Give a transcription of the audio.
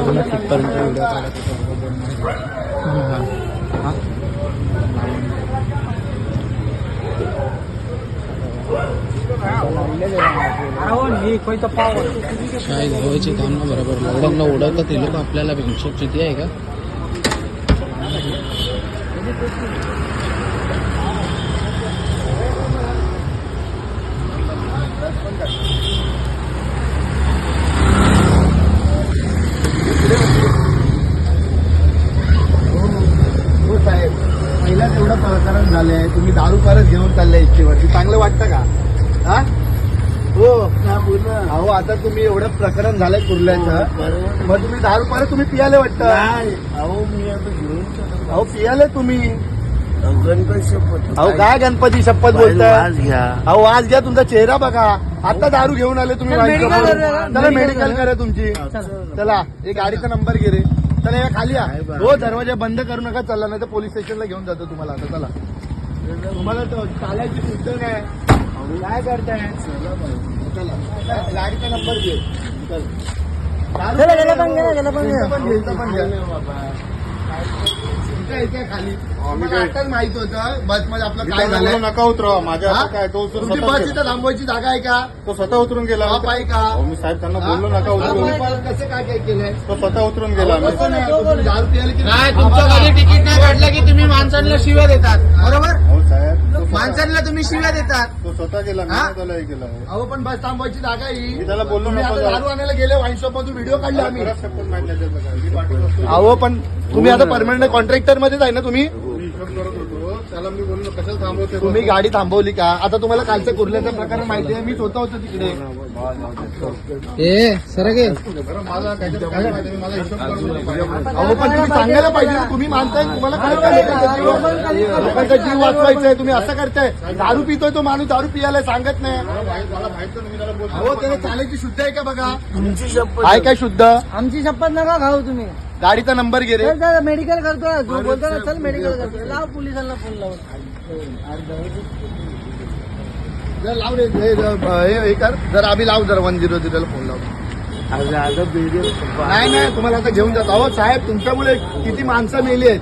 मला तिथपर्यंत व्हिडिओ काम ना बरोबर. लॉकडाऊनला उडवतात ते लोक आपल्याला हिशोब किती आहे का हो साहेब प्रकरण झालंय तुम्ही दारू परत घेऊन चालले इच्छेवरती. चांगलं वाटतं का? हा? हो. अहो आता तुम्ही एवढं प्रकरण झालंय कुर्ल्याचं. मग तुम्ही दारू परत तुम्ही पियाले वाटतं? अहो मी आता घेऊन अहो पियाले तुम्ही. गणपती शपथ. अहो काय गणपती शपथ आज बोलताय घ्या. अहो आज घ्या तुमचा चेहरा बघा. आता दारू घेऊन आले तुम्ही चल, मेडिकल. करा तुमची. चला एक गाडीचा नंबर घे रे. चला या खाली या. आहे. हो दरवाजा बंद करू नका चला नाही तर पोलीस स्टेशनला घेऊन जातो तुम्हाला आता चला. तुम्हाला तर चालायची सुद्धा नाही काय करताय? चला गाडीचा नंबर घे. चल. दारू गेला, गेला पण गेला, गेला. पण गेला. पण घे, खाली. मला आताच माहीत होतं बसमध्ये आपलं काय झालं नका उतरवा माझ्या हा? काय तो उतरून तुमची स्वतः बस. इथं थांबवायची जागा आहे का? तो स्वतः उतरून गेला. बाप आहे का? अहो, मी साहेब त्यांना बोललो हा? नका तुम्ही परत कसं काय काय केलंय? तो स्वतः उतरून गेला. अहो, कसं नाही, तुम्ही दारू प्यायला की काय तुमचं कधी तिकीट नाही काढलं की तुम्ही माणसांना शिव्या देतात. बरोबर? हो साहेब. माणसांना तुम्ही शिव्या देतात तो स्वतः गेला मी हा? नाही त्याला हे केलं अहो पण बस थांबवायची जागा आहे ही मी त्याला बोललो तुम्ही नको आता जाऊ. दारू आणायला गेले वाईन शॉप मधून व्हिडिओ काढले आम्ही शपथ त्याचं काय. मी. अहो पण तुम्ही आता परमनंट कॉन्ट्रॅक्टर मध्येच आहे ना तुम्ही मी हिशोब करत होतो. त्याला मी बोललो कशाला थांबवते तुम्ही गाडी थांबवली का? आता तुम्हाला कालचं कुर्ल्याचं प्रकरण माहिती आहे मी स्वतः होतो तिकडे. ए सर गे मला हिशोब. अहो पण तुम्ही सांगायला पाहिजे ना, तुम्ही मानताय तुम्हाला काय काय लोकांचा जीव वाचवायचा आहे तुम्ही असं करताय. दारू पितोय तो माणूस दारू पियाला सांगत नाही. मला माहीत मला माहीत नाही, मी त्याला बोलतो. अहो त्याला चालायची शुद्ध आहे का बघा? तुमची शपथ आहे काय शुद्ध? आमची शपथ नका खाऊ तुम्ही. गाडीचा नंबर घे रे. चल चल मेडिकल करतो ना तू बोलतो ना चल मेडिकल करतो लाव पोलिसांना फोन लावून. जर लाव रे हे हे- हे कर. जर आम्ही लाव जर वन झिरो झिरोला फोन लाव नाही नाही तुम्हाला आता घेऊन जातो. अहो साहेब तुमच्यामुळे किती माणसं मेली आहेत.